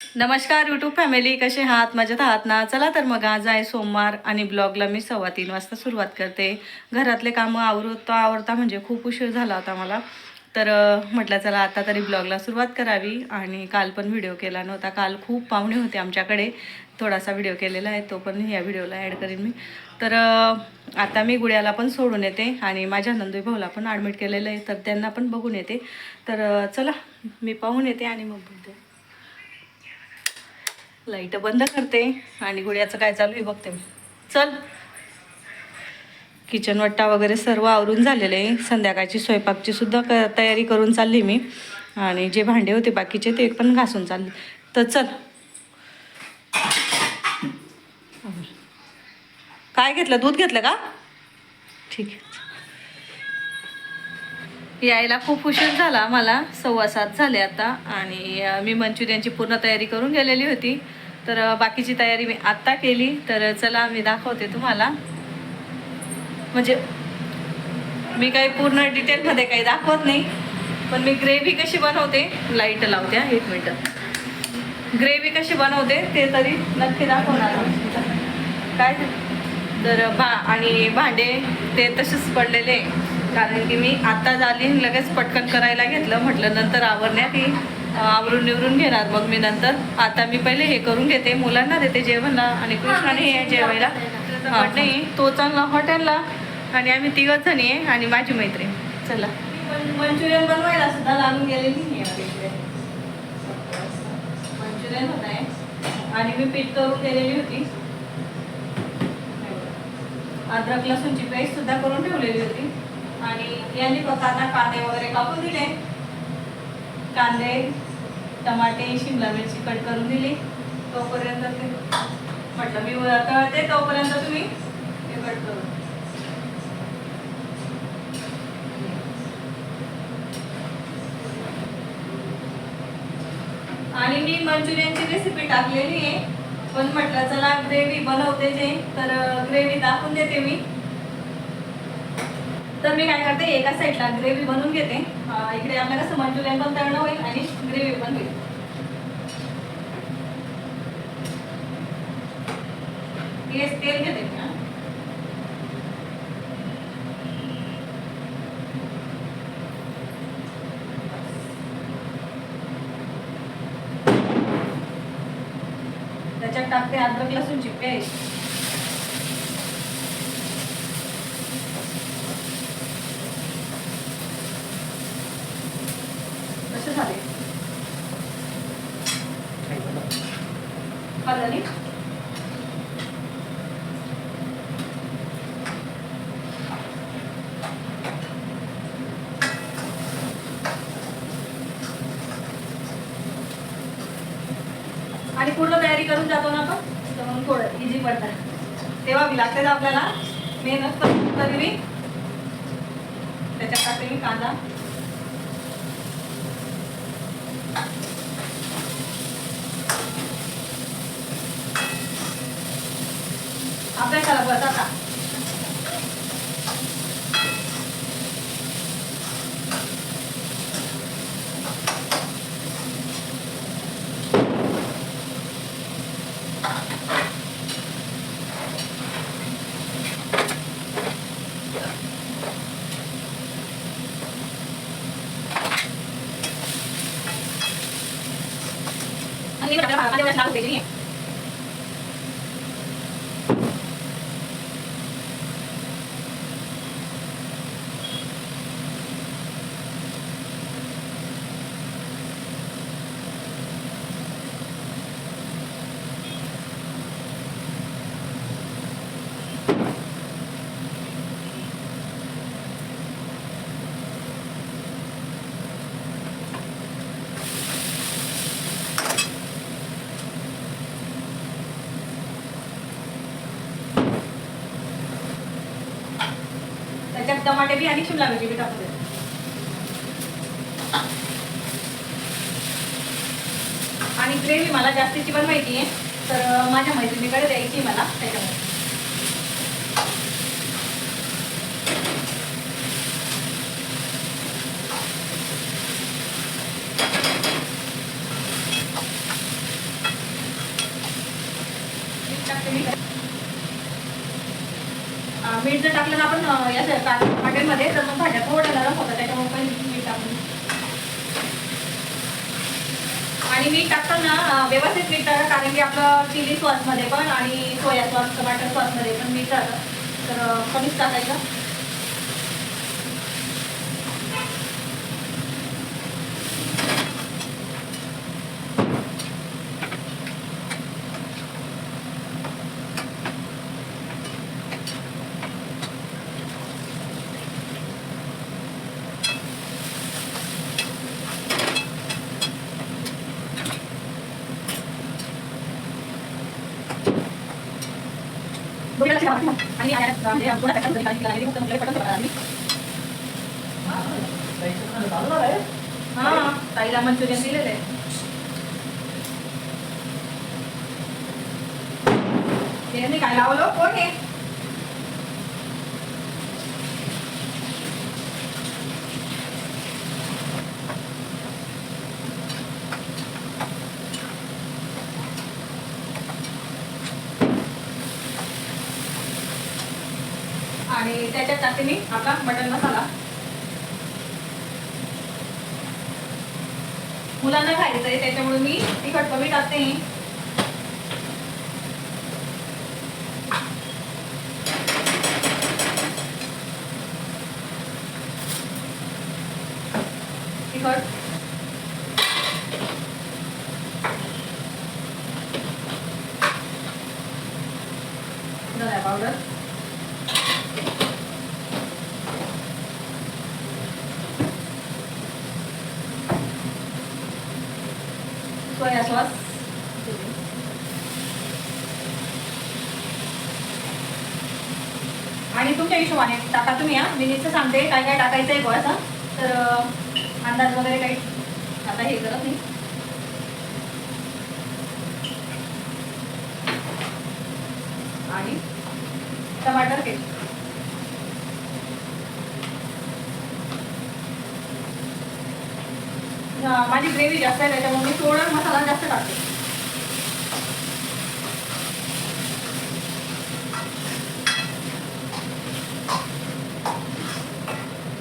नमस्कार YouTube family कसे आहात? मजेत आहात ना? चला तर मग आज आहे सोमवार आणि ब्लॉगला मी सव्वा तीन वाजता सुरुवात करते. घरातले कामं आवरता आवरता म्हणजे खूप उशीर झाला होता मला. तर म्हटलं चला आता तरी ब्लॉगला सुरुवात करावी. आणि काल पण व्हिडिओ केला नव्हता. काल खूप पाहुणे होते आमच्याकडे. थोडासा व्हिडिओ केलेला आहे तो पण या व्हिडिओला ॲड करेन मी. तर आता मी गुड्याला पण सोडून येते आणि माझ्या नंदू भाऊला पण ॲडमिट केलेलं आहे. तर त्यांना पण बघून येते. तर चला मी पाहून येते आणि मग बोलते. लाइट बंद करते आणि गुड्याचं काय चालू आहे बघते मी. चल. किचन वट्टा वगैरे सर्व आवरून झालेले आहे. संध्याकाळची स्वयंपाकची सुद्धा क तयारी करून चालली मी. आणि जे भांडे होते बाकीचे ते पण घासून चालले. तर चल. काय घेतलं? दूध घेतलं का? ठीक आहे. यायला खूप उशीर झाला मला. सव्वा सात झाले आता. आणि मी मंचुरियनची पूर्ण तयारी करून गेलेली होती. तर बाकीची तयारी मी आत्ता केली. तर चला मी दाखवते तुम्हाला. म्हणजे मी काही पूर्ण डिटेलमध्ये काही दाखवत नाही पण मी ग्रेव्ही कशी बनवते लाइट लावते हा, एक मिनटं. ग्रेव्ही कशी बनवते ते तरी नक्की दाखवणार काय तर भा आणि भांडे ते तसेच पडलेले. कारण की मी आत्ता झाली लगेच पटकन करायला घेतलं. म्हटलं नंतर आवरण्यात येईल. आवरून निवरून घेणार. मग मी नंतर आता मी पहिले हे करून घेते. मुलांना देते जेवणला आणि कृष्णाने हे जेवायला. नाही तो चांगला हॉटेलला आणि आम्ही तिघच जणी आहे आणि माझी मैत्रीण. चला. मंचुरियन बनवायला सुद्धा लागून गेलेली. मंचुरियन होत आहे. आणि मी पीठ करून गेलेली होती. अद्रक लसूणची पेस्ट सुद्धा करून ठेवलेली होती. आणि यांनी स्वतःना कांदे वगैरे कापून दिले. कांदे टमाटे शिमला मिरची कट करून दिली. तोपर्यंत ते म्हटलं मी तळते तोपर्यंत तुम्ही हे कट करून आणि मी मंचुरियनची रेसिपी टाकलेली आहे. पण म्हटलं चला ग्रेव्ही बनवते जे तर ग्रेव्ही दाखवून देते मी. तर मी काय करते एका साईडला ग्रेव्ही बनवून घेते. इकडे आपल्याला कसं मंचुरियन पण तळणं होईल आणि ग्रेव्ही पण होईल. हेच तेल घेते मी त्याच्यात टाकते अद्रक लसूणची पेस्ट कसे झाले खाल्लं आणि पूर्ण तयारी करून जातो ना आपण? तर मग थोडं इझी पडतं. तेव्हा मी लागते आपल्याला. मेहनत तरी मी त्याच्यात टाकते मी कांदा त्याच्यात टमाटे बी आणि शिमला मिरची बी टाकून आणि ग्रेव्ही मला जास्तीची पण माहिती आहे तर माझ्या मैत्रिणीकडे द्यायची मला त्याच्यामध्ये. मीठ जर टाकलं ना आपण या याच्या तर मग भाज्या थोड्या नरम होतात त्याच्यामुळे पण मीठ टाकून आणि मीठ टाकताना व्यवस्थित मीठ टाका कारण की आपलं चिली सॉसमध्ये पण आणि सोया सॉस टमाटर सॉसमध्ये पण मीठ राहतं. तर कमीच टाकायचं आणि म्हणजे थोडा टाकायचं कारण की लागली फक्त मुलं पटकन करतात आम्ही. हा ताईला मंचुरियन दिलेले ते नाही काय लावलं कोण आहे आणि त्याच्यात टाकते मी आपला मटन मसाला. मुलांना खायचं आहे त्याच्यामुळे मी तिखट कमी टाकते. सोया सॉस आणि तुमच्या हिशोबाने टाका तुम्ही या मी नुसतं सांगते काय काय टाकायचं आहे गोळ्याचा तर अंदाज वगैरे काही आता हे करत नाही. आणि टमाटर पेस्ट माझी ग्रेव्ही जास्त आहे त्याच्यामुळे मी थोडं मसाला जास्त टाकते.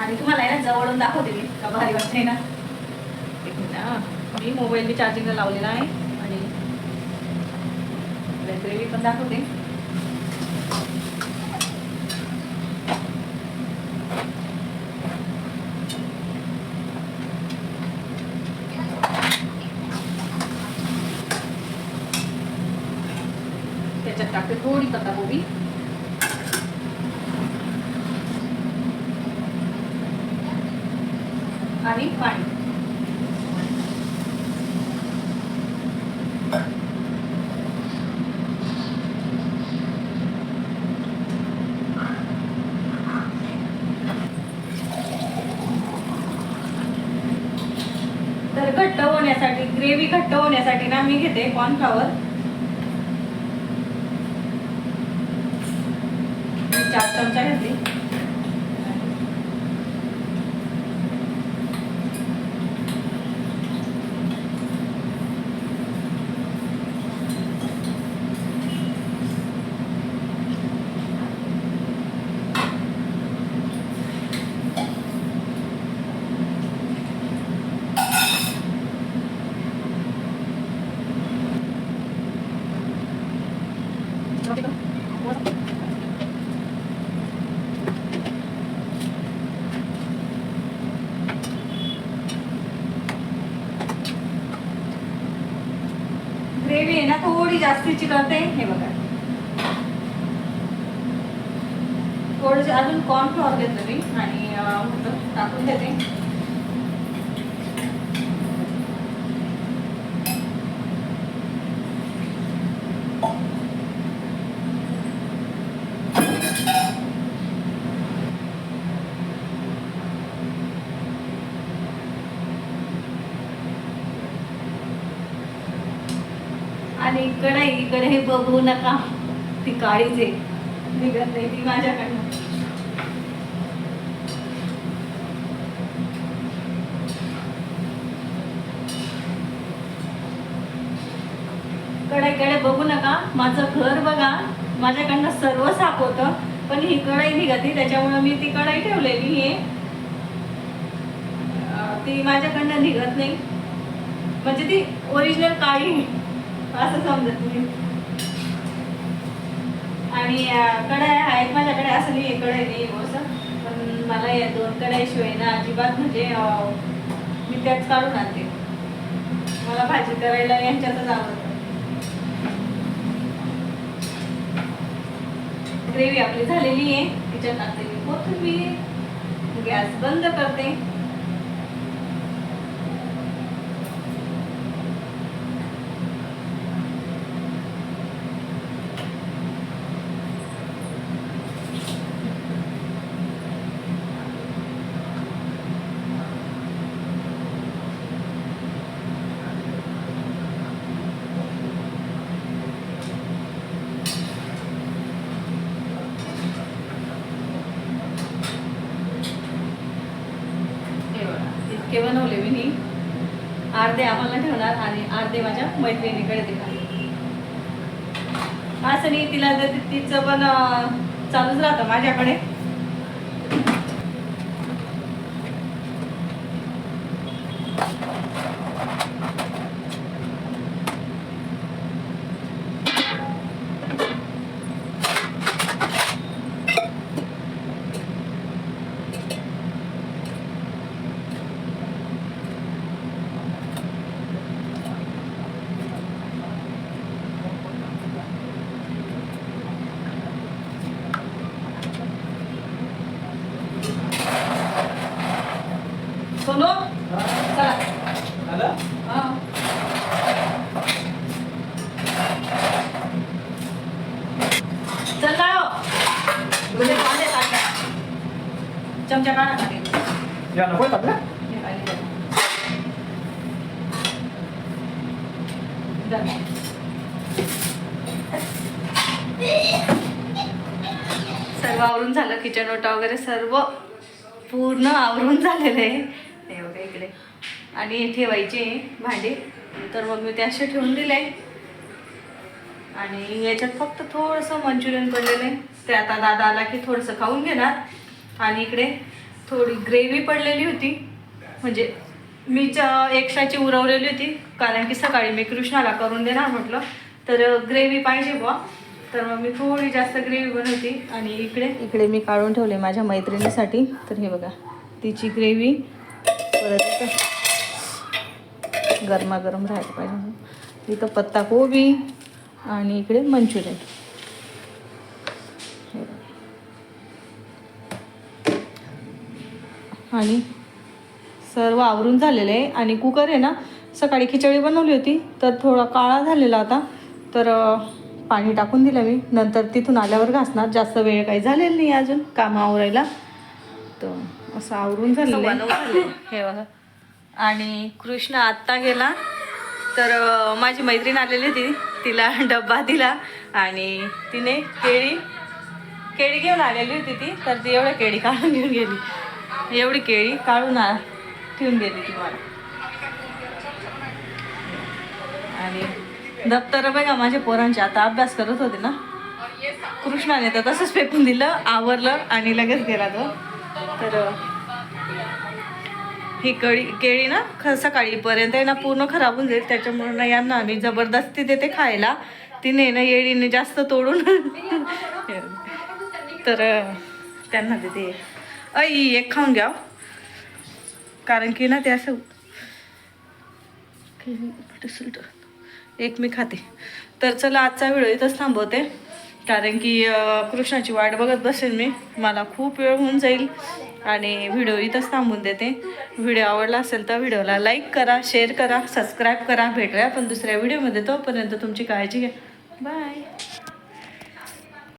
आणि तुम्हाला आहे ना जवळून दाखवते मी का भारी वाटते ना? एक मिनिट मी मोबाईल मी चार्जिंगला लावलेला आहे आणि ग्रेव्ही पण दाखवते त्याच्यात टाकते थोडी पत्ताकोबी आणि पाणी तर घट्ट होण्यासाठी ग्रेव्ही घट्ट होण्यासाठी ना मी घेते कॉर्नफ्लॉवर ग्रेव्ही आहे ना थोडी जास्तीची करते हे बघा. थोडंसं अजून कॉर्नफ्लॉवर घेतलं मी आणि म्हटलं टाकून देते. आणि इकडई इकडे हे बघू नका. ती काळीच आहे. निघत नाही ती माझ्याकडनं. कढईकडे बघू नका. माझं घर बघा. माझ्याकडनं सर्व साफ होतं पण ही कढाई निघती त्याच्यामुळे मी ती कढाई ठेवलेली आहे. ती माझ्याकडनं निघत नाही. म्हणजे ती ओरिजिनल काळी असं समजत नाही. आणि कढाई आहेत माझ्याकडे असं नाही आहे नाही असं. पण मला या दोन कढईशिवाय ना अजिबात म्हणजे मी त्याच काढून आणते. मला भाजी करायला यांच्यातच आवडतं. ग्रेव्ही आपली झालेली आहे तिच्यात टाकते मी. कोथिंबीर गॅस बंद करते हे बघा, बनवले मी नी. अर्धे आम्हाला ठेवणार आणि अर्धे माझ्या मैत्रिणीकडे देणार असं नाही तिला जर तिचं पण चालूच राहतं माझ्याकडे सोनू चला हा. चल काय हो? म्हणजे कांदे टाका. चमचा काढा खाली. या नको आपल्या हे खाली द्या. द्या. सर्व आवरून झालं किचन ओटा वगैरे सर्व पूर्ण आवरून झालेलं आहे. एवढं इकडे. आणि ठेवायचे भांडे. तर मग मी ते असे ठेवून दिले. आणि याच्यात फक्त थोडंसं मंचुरियन पडलेलं आहे. ते आता दादा आला की थोडंसं खाऊन घेणार. आणि इकडे थोडी ग्रेव्ही पडलेली होती. म्हणजे मी च- एक्स्ट्राची उरवलेली होती. कारण की सकाळी मी कृष्णाला करून देणार म्हटलं. तर ग्रेव्ही पाहिजे बुवा. तर मग मी थोडी जास्त ग्रेव्ही बनवते आणि इकडे इकडे मी काढून ठेवले माझ्या मैत्रिणीसाठी. तर हे बघा तिची ग्रेव्ही परत गरमागरम राहायला पाहिजे इथं पत्ता कोबी आणि इकडे मंचुरियन. हे आणि सर्व आवरून झालेलं आहे. आणि कुकर आहे ना सकाळी खिचडी बनवली होती. तर थोडा काळा झालेला आता. तर पाणी टाकून दिलं मी. नंतर तिथून आल्यावर घासणार. जास्त वेळ काही झालेला नाही अजून. काम आवरायला. तर असं आवरून झालं. हे बघा. आणि कृष्ण आत्ता गेला. तर माझी मैत्रीण आलेली होती. तिला डब्बा दिला. आणि तिने केळी केळी घेऊन आलेली होती ती. तर ती एवढं केळी काढून घेऊन गेली. एवढी केळी काढून आ- ठेवून गेली ती मला. आणि दप्तर बघा माझ्या पोरांचे. आता अभ्यास करत होते ना. कृष्णाने तर तसंच फेकून दिलं आवरलं आणि लगेच गेला तो. तर ही कळी केळी ना ख सकाळीपर्यंत आहे ना पूर्ण खराब होऊन जाईल. त्याच्यामुळे ना यांना आम्ही जबरदस्ती देते खायला. तिने ना येळीने जास्त तोडून. तर त्यांना देते. ऐ एक खाऊन घ्या. कारण की ना ते असं एक मी खाते. तर चला आजचा व्हिडिओ इथंच थांबवते. कारण की कृष्णाची वाट बघत बसेल मी. मला खूप वेळ होऊन जाईल आणि व्हिडिओ इथंच थांबून देते. व्हिडिओ आवडला असेल तर व्हिडिओला लाईक करा शेअर करा सबस्क्राईब करा. भेटूया पण दुसऱ्या व्हिडिओमध्ये. तोपर्यंत तुमची काळजी घ्या. बाय.